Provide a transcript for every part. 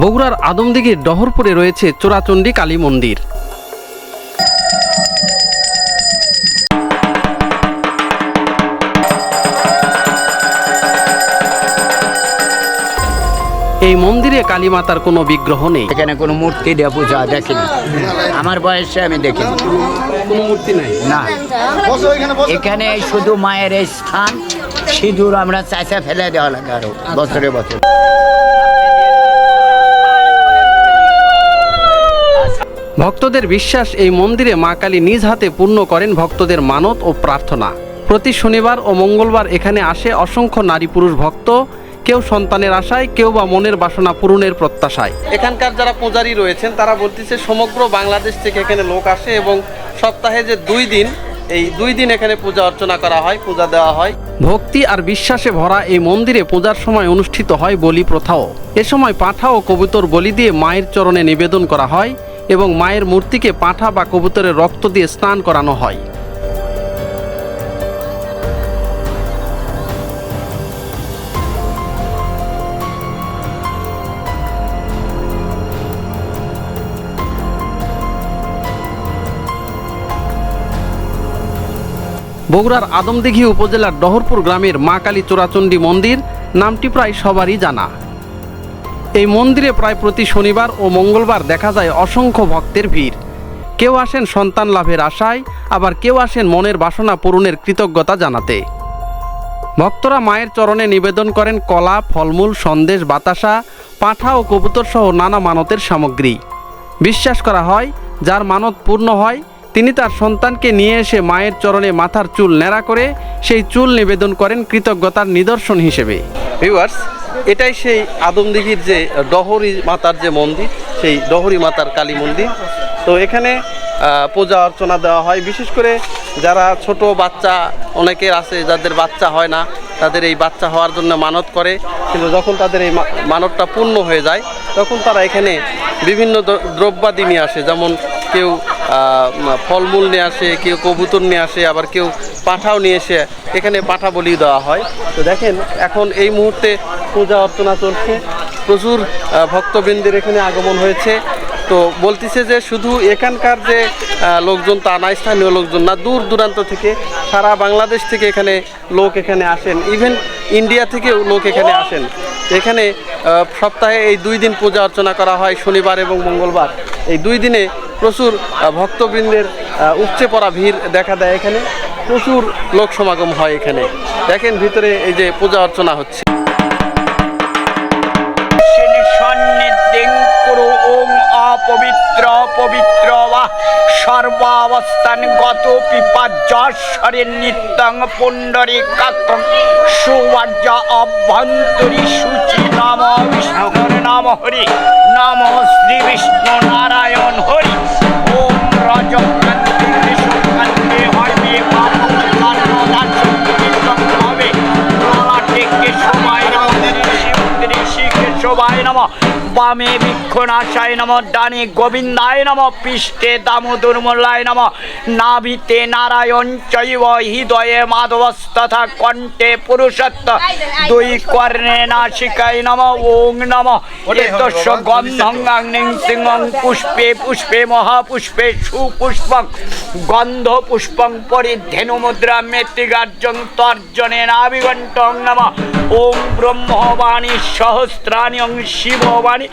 বগুড়ার আদমদিঘির ডহরপুরে রয়েছে চোরাচণ্ডী কালী মন্দির। এই মন্দিরে কালী মাতার কোনো বিগ্রহ নেই। এখানে কোনো মূর্তি দিয়ে পূজা দেখিনি। আমার বয়সে আমি দেখিনি। কোনো মূর্তি নাই? না। এখানে শুধু মায়ের স্থান সিঁদুর আমরা চাষা ফেলে দেওয়া লাগে আরও বছরে বছর। ভক্তদের বিশ্বাস এই মন্দিরে মা কালী নিজ হাতে পূর্ণ করেন ভক্তদের মানত ও প্রার্থনা। প্রতি শনিবার ও মঙ্গলবার এখানে আসে অসংখ্য নারী পুরুষ ভক্ত কেউ সন্তানের আশায় কেউ বা মনের বাসনা পূরণের প্রত্যাশায়। এখানকার যারা পূজারী রয়েছেন তারা বলতেছে সমগ্র বাংলাদেশ থেকে এখানে লোক আসে এবং সপ্তাহে যে দুই দিন এই দুই দিন এখানে পূজা অর্চনা করা হয় পূজা দেওয়া হয়। ভক্তি আর বিশ্বাসে ভরা এই মন্দিরে পূজার সময় অনুষ্ঠিত হয় বলি প্রথাও। এ সময় পাঁঠা ও কবুতর বলি দিয়ে মায়ের চরণে নিবেদন করা হয়। এবং মায়ের মূর্তিকে পাঁঠা বা কবুতরের রক্ত দিয়ে স্নান করানো হয়। বগুড়ার আদমদিঘি উপজেলার ডহরপুর গ্রামের মা কালী চোরাচণ্ডী মন্দির নামটি প্রায় সবারই জানা। এই মন্দিরে প্রায় প্রতি শনিবার ও মঙ্গলবার দেখা যায় অসংখ্য ভক্তের ভিড়। কেউ আসেন সন্তান লাভের আশায়, আবার কেউ আসেন মনের বাসনা পূরণের কৃতজ্ঞতা জানাতে। ভক্তরা মায়ের চরণে নিবেদন করেন কলা, ফলমূল, সন্দেশ, বাতাসা, পাঁঠা ও কবুতর সহ নানা মানতের সামগ্রী। বিশ্বাস করা হয়, যার মানত পূর্ণ হয়, তিনি তার সন্তানকে নিয়ে এসে মায়ের চরণে মাথার চুল ন্যাড়া করে সেই চুল নিবেদন করেন কৃতজ্ঞতার নিদর্শন হিসেবে। ভিউয়ার্স এটাই সেই আদমদিঘির যে ডহরি মাতার যে মন্দির, সেই ডহরি মাতার কালী মন্দির। তো এখানে পূজা অর্চনা দেওয়া হয়। বিশেষ করে যারা ছোট বাচ্চা, অনেকের আছে যাদের বাচ্চা হয় না, তাদের এই বাচ্চা হওয়ার জন্য মানত করে। কিন্তু যখন তাদের এই মানতটা পূর্ণ হয়ে যায়, তখন তারা এখানে বিভিন্ন দ্রব্যাদি নিয়ে আসে। যেমন কেউ ফলমূল নিয়ে আসে, কেউ কবুতর নিয়ে আসে, আবার কেউ পাঠাও নিয়ে এসে এখানে পাঠা বলি দেওয়া হয়। তো দেখেন, এখন এই মুহূর্তে পূজা অর্চনা চলছে। প্রচুর ভক্তবৃন্দের এখানে আগমন হয়েছে। তো বলতেছে যে শুধু এখানকার যে লোকজন তা না, স্থানীয় লোকজন না, দূর দূরান্ত থেকে, সারা বাংলাদেশ থেকে এখানে লোক এখানে আসেন। ইভেন ইন্ডিয়া থেকেও লোক এখানে আসেন। এখানে সপ্তাহে এই দুই দিন পূজা অর্চনা করা হয়, শনিবার এবং মঙ্গলবার। এই দুই দিনে প্রচুর ভক্তবৃন্দের উপচে পড়া ভিড় দেখা দেয় এখানে। প্রচুর লোক সমাগম হয় এখানে। দেখেন ভিতরে এই যে পূজা অর্চনা হচ্ছে। অপবিত্র পবিত্র বা সর্বাবস্থান গত পিপাজ্যশ্বরে নিত্যং পুণ্ডরী কাকং সুবার্য অভ্যন্তরী সূচি নাম বিষ্ণুর নাম হরি। নম শ্রী বিষ্ণু নারায়ণ হরি। go. বামে বিক্ষণাশায় নম ডানে গোবিন্দায় নম পৃষ্ঠে দামোদর মোল্লায় নম। নাভিতে নারায়ণ চৈব হৃদয়ে মাধবস্তথা কণ্ঠে পুরুষত্ব। দুই কর্ণে নাসিকায় নম ওং নম। এতস্য গন্ধং আগ্নিং সিংহং পুষ্পে পুষ্পে মহাপুষ্পে সুপুষ্পং। গন্ধ পুষ্পং পরিধেনু মুদ্রা মেত্তিগার্জং তর্জনে নাবিগণ্টং নম। ওম ব্রহ্মবাণী সহস্রাণি অং শিববাণী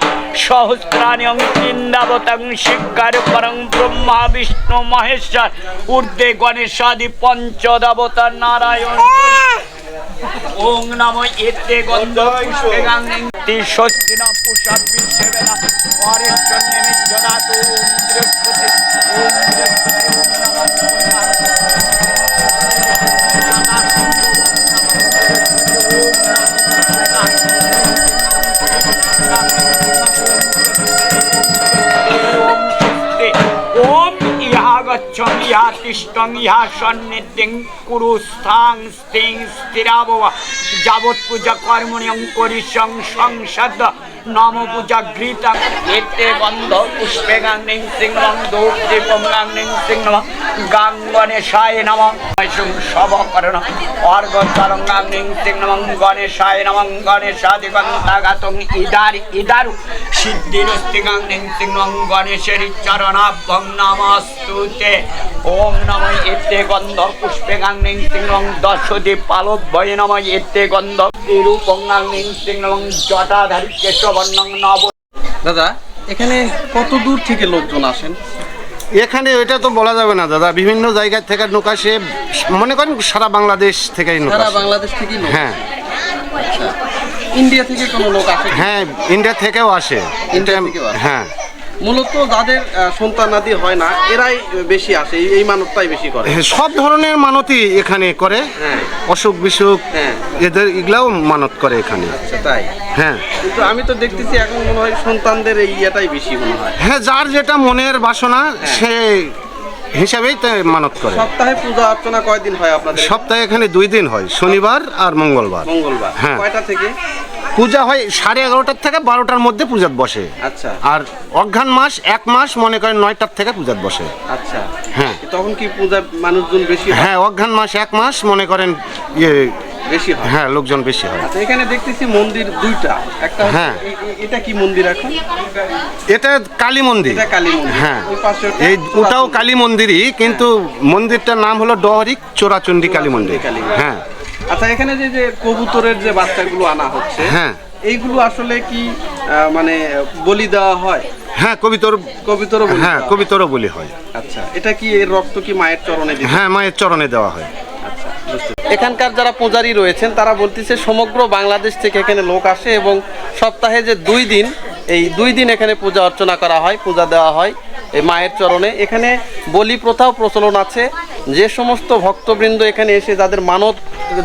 সহস্রাণি বৃন্দাবতং শিকার পরং ব্রহ্মা বিষ্ণু মহেশ্বর ঊর্ধ্বে গণেশাদি পঞ্চদেবতা নারায়ণ ওং নম এতে গন্ধ তিষ্ঠং ইহা সন্নিধিং কুরু স্থাং স্থিং স্থিরাবহ যাবৎ পূজা কর্মণি অঙ্করিষং সংসদ নম পূজা গৃতা এতে গন্ধ পুষ্পে গাঙ্গিং সিংহং ধূপ দীপম গাঙ্গিং সিংহ গাঙ্গনে সায় নম সব করণ অর্ঘ চরং সিংহং গণেশায় নম গণেশাদি গন্তাগতং ইদারি ইদারু সিদ্ধিরস্তি গাঙ্গিং সিংহং গণেশের চরণাভ্যং নমস্তুতে ওম নম এতে গন্ধ পুষ্পে গাঙ্গিং সিংহং দশদীপ পালভ্যয় নম এতে গন্ধ রূপং সিংহং জটাধারী নব দাদা এখানে কত দূর থেকে লোকজন আসেন? এখানে এটা তো বলা যাবে না দাদা। বিভিন্ন জায়গা থেকে লোক আসে। মনে করেন সারা বাংলাদেশ থেকেই লোক সারা বাংলাদেশ থেকেই হ্যাঁ। আচ্ছা। ইন্ডিয়া থেকে কোনো লোক আসে? হ্যাঁ ইন্ডিয়া থেকেও আসে। ইন্ডিয়া এটা- থেকেও আসে। হ্যাঁ। মূলত যাদের সন্তানাদি হয় না এরাই বেশি আসে এই- এই মানবটাই বেশি করে। হ্যাঁ, সব ধরনের মানতই এখানে করে হ্যাঁ। অসুখ বিসুখ হ্যাঁ। এদের এগুলাও মানত করে এখানে। আচ্ছা তাই? হ্যাঁ। কিন্তু আমি তো দেখতেছি এখন মনে হয় সন্তানদের এই ইয়েটাই বেশি মনে হয়। হ্যাঁ যার যেটা মনের বাসনা সে হিসাবেই তা মানত করে। সপ্তাহে পূজা অর্চনা কয়দিন হয় আপনাদের? সপ্তাহে এখানে দুই দিন হয় শনিবার আর মঙ্গলবার। মঙ্গলবার। হ্যাঁ। কয়টা থেকে? পূজা হয় সাড়ে এগারোটার থেকে বারোটার মধ্যে পূজাত বসে। আচ্ছা। আর অঘ্রান মাস এক মাস মনে করেন নয়টার থেকে পূজাত বসে। আচ্ছা। হ্যাঁ। তখন কি পূজা মানুষজন বেশি হ্যাঁ? অঘ্রান মাস এক মাস মনে করেন ইয়ে বেশি হয়। হ্যাঁ লোকজন বেশি হয়। আচ্ছা এখানে দেখতেছি মন্দির দুইটা। একটা হ্যাঁ। এটা কি মন্দির এখন? এটা কালী মন্দির। এটা কালী মন্দির। হ্যাঁ। এই ওটাও কালী মন্দিরই কিন্তু মন্দিরটার নাম হলো ডহরিক চোরাচণ্ডী কালী মন্দির। হ্যাঁ। আচ্ছা এখানে যে যে কবুতরের যে বাচ্চাগুলো আনা হচ্ছে হ্যাঁ। এইগুলো আসলে কি মানে বলি দেওয়া হয়? হ্যাঁ কবিতর কবিতর বলি হ্যাঁ? কবিতরও বলি হয়। আচ্ছা এটা কি এর রক্ত কি মায়ের চরণে হ্যাঁ মায়ের চরণে দেওয়া হয়। আচ্ছা। এখানকার যারা পূজারী রয়েছেন তারা বলতেছে সমগ্র বাংলাদেশ থেকে এখানে লোক আসে এবং সপ্তাহে যে দুই দিন এই দুই দিন এখানে পূজা অর্চনা করা হয় পূজা দেওয়া হয়। এই মায়ের চরণে। এখানে বলি প্রথাও প্রচলন আছে। যে সমস্ত ভক্তবৃন্দ এখানে এসে যাদের মানত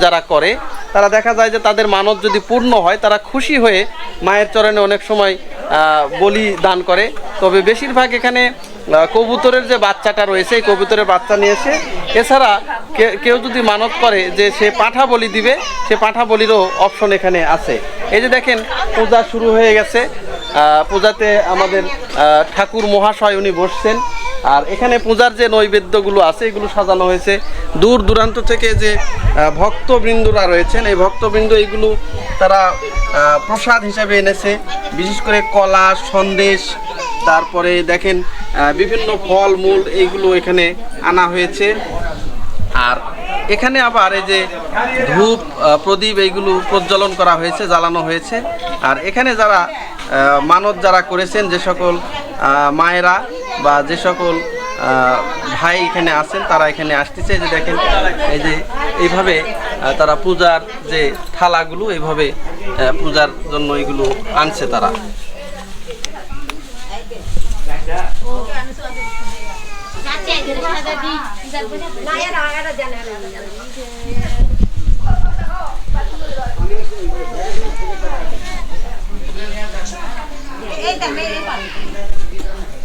যারা করে, তারা দেখা যায় যে তাদের মানত যদি পূর্ণ হয়, তারা খুশি হয়ে মায়ের চরণে অনেক সময় বলি দান করে। তবে বেশিরভাগ এখানে কবুতরের যে বাচ্চাটা রয়েছে, এই কবুতরের বাচ্চা নিয়ে এসে, এছাড়া কেউ যদি মানত করে যে সে পাঠা বলি দিবে, সে পাঠা বলিরও অপশন এখানে আছে। এই যে দেখেন, পূজা শুরু হয়ে গেছে। পূজাতে আমাদের ঠাকুর মহাশয় উনি বসছেন। আর এখানে পূজার যে নৈবেদ্যগুলো আছে, এগুলো সাজানো হয়েছে। দূর দূরান্ত থেকে যে ভক্তবৃন্দরা রয়েছেন, এই ভক্তবৃন্দ এইগুলো তারা প্রসাদ হিসাবে এনেছে। বিশেষ করে কলা, সন্দেশ, তারপরে দেখেন বিভিন্ন ফল মূল এইগুলো এখানে আনা হয়েছে। আর এখানে আবার এই যে ধূপ প্রদীপ এইগুলো প্রজ্বলন করা হয়েছে, জ্বালানো হয়েছে। আর এখানে যারা মানত যারা করেছেন, যে সকল মায়েরা বা যে সকল ভাই এখানে আছেন, তারা এখানে আসতেছে। যে দেখেন, এই যে এইভাবে তারা পূজার যে থালাগুলো, এইভাবে পূজার জন্য এগুলো আনছে তারা।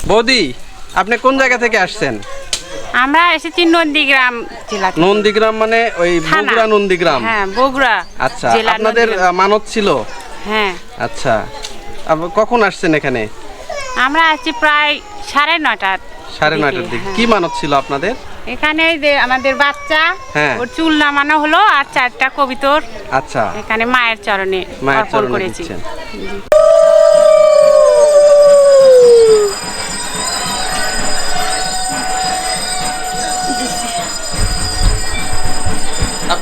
বৌদি আপনি কোন জায়গা থেকে আসছেন? আমরা এসেছি নন্দীগ্রাম জেলা নন্দীগ্রাম মানে ওই বগুড়া নন্দীগ্রাম? হ্যাঁ বগুড়া আচ্ছা আপনাদের মানত ছিল? হ্যাঁ। আচ্ছা কখন আসছেন এখানে? আমরা আসছি প্রায় সাড়ে নটার সাড়ে দিকে, নয়টার দিকে। হ্যাঁ। কি মানত ছিল আপনাদের? এখানে যে আমাদের বাচ্চা হ্যাঁ। ওর চুল নামানো হলো আর চারটা কবিতর। আচ্ছা। এখানে মায়ের চরণে মায়ের অর্পণ চরণে করেছি। দিচ্ছেন।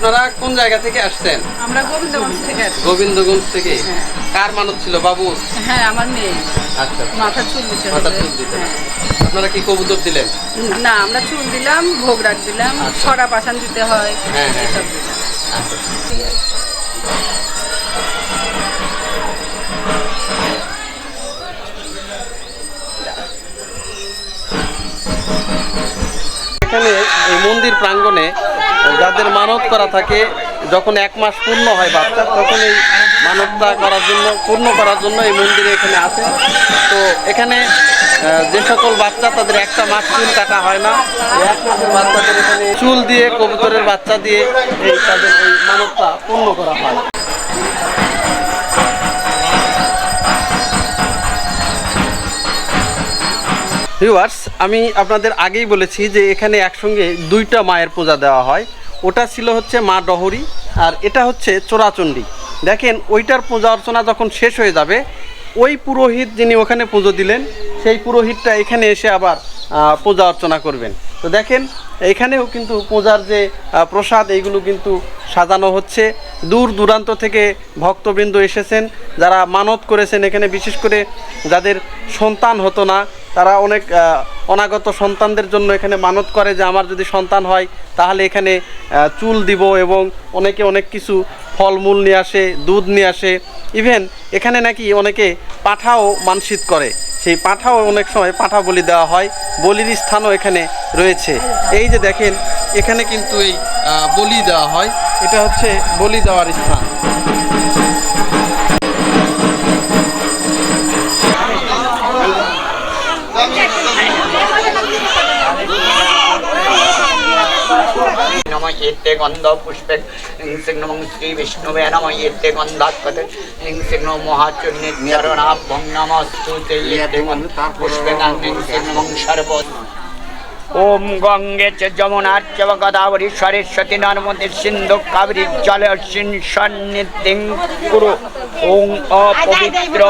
আপনারা কোন জায়গা থেকে আসছেন? আমরা গোবিন্দগঞ্জ থেকে আসছি। গোবিন্দগঞ্জ থেকে? কার মানত ছিল বাবু হ্যাঁ আমার মেয়ে। আচ্ছা মাথা চুল দিতে মাথা চুল দিতে হ্যাঁ। আপনারা কি কবুতর দিলেন? না আমরা চুল দিলাম ভোগ রাখ দিলাম ছড়া পাশান দিতে হয় হ্যাঁ, হ্যাঁ, হ্যাঁ। দিলাম। আচ্ছা এখানে এই মন্দির প্রাঙ্গণে যাদের মানত করা থাকে, যখন এক মাস পূর্ণ হয় বাচ্চা তখন এই মানতটা করার জন্য, পূর্ণ করার জন্য এই মন্দিরে এখানে আসে। তো এখানে যে সকল বাচ্চা, তাদের একটা মাস চুল কাটা হয় না। এক মাসের বাচ্চাদের এখানে চুল দিয়ে, কবুতরের বাচ্চা দিয়ে এই তাদের এই মানতটা পূর্ণ করা হয়। ভিউয়ার্স আমি আপনাদের আগেই বলেছি যে এখানে একসঙ্গে দুইটা মায়ের পূজা দেওয়া হয়। ওটা ছিল হচ্ছে মা ডহরি আর এটা হচ্ছে চোরাচণ্ডী দেখেন, ওইটার পূজা অর্চনা যখন শেষ হয়ে যাবে, ওই পুরোহিত যিনি ওখানে পুজো দিলেন, সেই পুরোহিতটা এখানে এসে আবার পূজা অর্চনা করবেন। তো দেখেন, এখানেও কিন্তু পূজার যে প্রসাদ, এইগুলো কিন্তু সাজানো হচ্ছে। দূর দূরান্ত থেকে ভক্তবৃন্দ এসেছেন। যারা মানত করেছেন এখানে, বিশেষ করে যাদের সন্তান হতো না তারা অনেক অনাগত সন্তানদের জন্য এখানে মানত করে যে আমার যদি সন্তান হয়, তাহলে এখানে চুল দিব এবং অনেকে অনেক কিছু ফলমূল নিয়ে আসে, দুধ নিয়ে আসে। ইভেন এখানে নাকি অনেকে পাঠাও মানসিক করে। সেই পাঠাও অনেক সময় পাঠা বলি দেওয়া হয়, বলির স্থানও এখানে রয়েছে। এই যে দেখেন, এখানে কিন্তু এই বলি দেওয়া হয়। এটা হচ্ছে বলি দেওয়ার স্থান। পুষ্পে হিংসিং নম শ্রী বিষ্ণুবে নম এতে গন্ধাৎপতে হিংসিং নম মহাচন্যে চরণাভ্যং নমস্তুতে এতে গন্ধ পুষ্পে সিং নম সর্ব ওম গঙ্গে যমুনার চ গদাবরী সরস্বতী নর্মদে সিন্ধু কাবেরী জল সন্নিধিং পবিত্র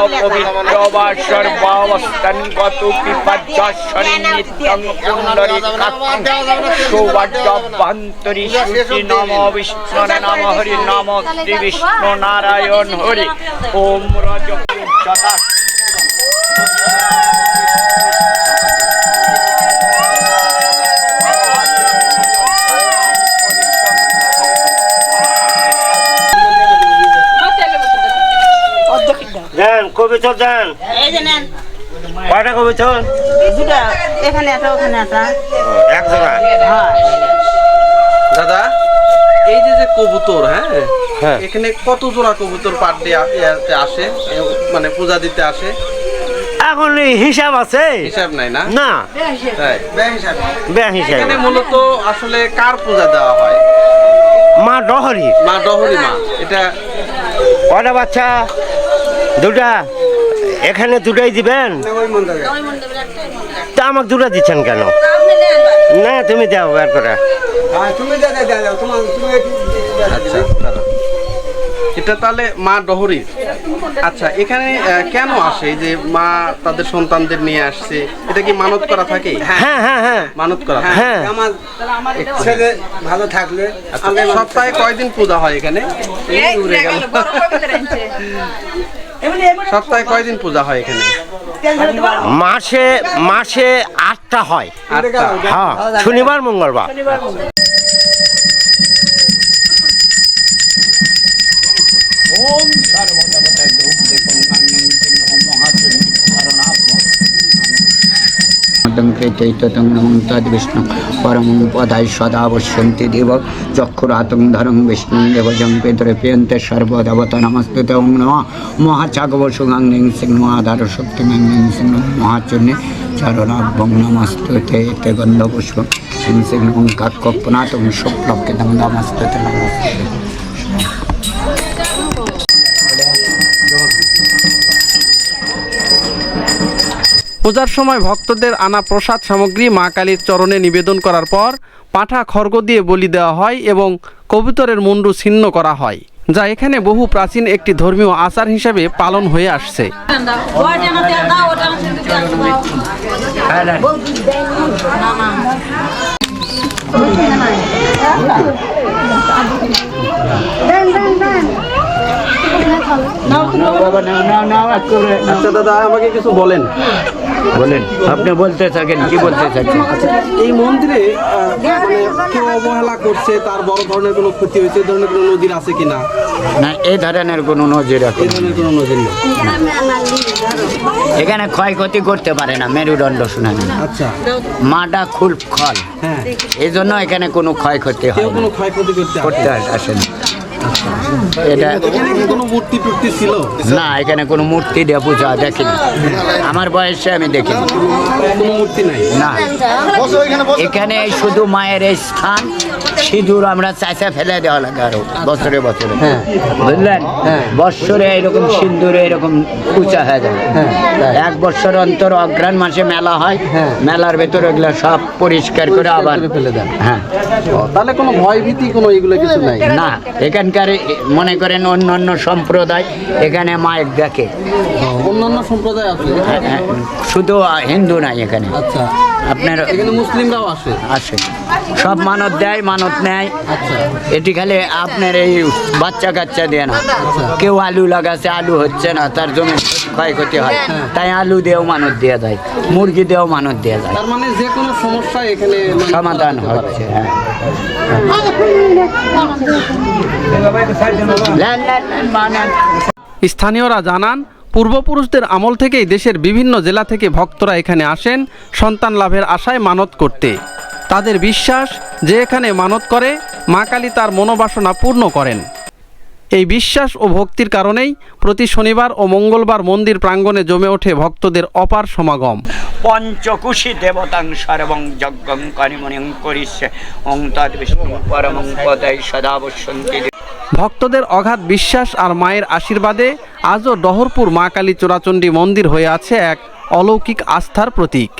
নম বিষ্ণু নম হরি নম শ্রী বিষ্ণু নারায়ণ হরি। ওম রজ যথা কবি চল যান এই যে নেন। কয়টা কবি চল দুটা। এখানে একটা ওখানে একটা। এক জায়গা হ্যাঁ। দাদা এই যে যে কবুতর হ্যাঁ? হ্যাঁ। এখানে কত জোড়া কবুতর পার ডে আসে? মানে পূজা দিতে আসে? এখন হিসাব আছে। হিসাব নাই না? না। এখানে মূলত আসলে কার পূজা দেওয়া হয়? মা ডহরি। মা ডহরি মা। এটা কয়টা বাচ্চা? দুটা। এখানে দুটাই দিবেন? তা আমাকে দুটা দিচ্ছেন কেন? না তুমি দাও বের করে। আচ্ছা এটা তাহলে মা ডহরির আচ্ছা এখানে কেন আসে? এই যে মা তাদের সন্তানদের নিয়ে আসছে এটা কি মানত করা থাকে? হ্যাঁ হ্যাঁ হ্যাঁ। মানত করা হ্যাঁ। ছেলে ভালো থাকলে আচ্ছা, সপ্তাহে কয়দিন পূজা হয় এখানে। সপ্তাহে কয়দিন পূজা হয় এখানে? মাসে মাসে আটটা হয়। আটটা? হ্যাঁ শনিবার মঙ্গলবার। ওম বিষ্ণু। পরমং পদায় সদা পশ্যন্তি দেব। চক্ষুরাতং ধরং বিষ্ণু দেবজং পেতরে পেয়ন্তে সর্বদেবতা নমস্তুতে ওং নম। মহাচাগব সুগাঙ্গিং সিং আধার শক্তি ম্যাং সিং মহাচন্যে চরণাভ্যং নমস্তুতে তে গন্ধ পুষ্প সিং সিং নমং কাক্কপনাতং শুক্লকিতং নমস্তুতে নমস্তুতে। পূজার সময় ভক্তদের আনা প্রসাদ সামগ্রী মা কালীর চরণে নিবেদন করার পর পাঠা খর্গ দিয়ে বলি দেওয়া হয় এবং কবুতরের মুন্ডু ছিন্ন করা হয়, যা এখানে বহু প্রাচীন একটি ধর্মীয় আচার হিসেবে পালন হয়ে আসছে। আচ্ছা দাদা আমাকে কিছু বলেন। বলেন আপনি বলতে থাকেন কি বলতে থাকেন? এই মন্দিরে মানে কেউ অবহেলা করছে তার বড় ধরনের কোনো ক্ষতি হয়েছে এই ধরনের কোনো নদীর আছে কিনা? না এই ধরনের কোনো নজির এখন এই ধরনের কোনো নদীর নেই। এখানে ক্ষয়ক্ষতি করতে পারে না মেরুদণ্ড শুনে না আচ্ছা। মাটা খুব খল। হ্যাঁ। এই জন্য এখানে কোনো ক্ষয়ক্ষতি হয় কোনো ক্ষয়ক্ষতি করতে করতে আসে না এটা কোনো মূর্তি টুর্তি ছিল? না এখানে কোনো মূর্তি দিয়ে পূজা দেখিনি। আমার বয়সে আমি দেখিনি। কোনো মূর্তি নাই? না। এখানে শুধু মায়ের এই স্থান সিঁদুর আমরা চাইছে ফেলে দেওয়া লাগে আরও বছরে বছরে। হ্যাঁ। বুঝলেন? হ্যাঁ। বছরে এরকম সিঁদুর এরকম উঁচা হয়ে যাবে হ্যাঁ, এক বছর অন্তর অগ্রাণ মাসে মেলা হয়। মেলার ভেতরে এগুলো সব পরিষ্কার করে আবার ফেলে দেন। হ্যাঁ। তাহলে কোনো ভয় ভীতি কোনো এগুলো কিছু নাই? না এখানকার মনে করেন অন্য অন্য সম্প্রদায় এখানে মায়ের দেখে। অন্যান্য সম্প্রদায় আছে? শুধু হিন্দু নাই এখানে। আচ্ছা। আপনার এখানে মুসলিমরাও আসে। আছে সব মানত দেয় মানত নেয়। আচ্ছা। এটি খালি আপনার এই বাচ্চা কাচ্চা দেয় না। কেউ আলু লাগাচ্ছে আলু হচ্ছে না তার জমি ক্ষয়ক্ষতি হয়। তাই আলু দিয়েও মানত দিয়ে দেয় মুরগি দিয়েও মানত দিয়ে দেয় তার মানে যে কোনো সমস্যা এখানে সমাধান হচ্ছে হ্যাঁ। স্থানীয়রা জানান পূর্বপুরুষদের আমল থেকেই দেশের বিভিন্ন জেলা থেকে ভক্তরা এখানে আসেন সন্তান লাভের আশায় মানত করতে। তাদের বিশ্বাস, যে এখানে মানত করে, মা কালী তার মনোবাসনা পূর্ণ করেন। এই বিশ্বাস ও ভক্তির কারণেই প্রতি শনিবার ও মঙ্গলবার মন্দির প্রাঙ্গণে জমে ওঠে ভক্তদের অপার সমাগম। পঞ্চকুশী দেবতাং সর্বং যজ্ঞং করিমণিং করিষ্যে ওং তদ বিষ্ণু পরমং পদাই সদা বসন্তি ভক্তদের অগাধ বিশ্বাস আর মায়ের আশীর্বাদে আজও ডহরপুর মা কালী চোরাচণ্ডী মন্দির হয়ে আছে এক অলৌকিক আস্থার প্রতীক।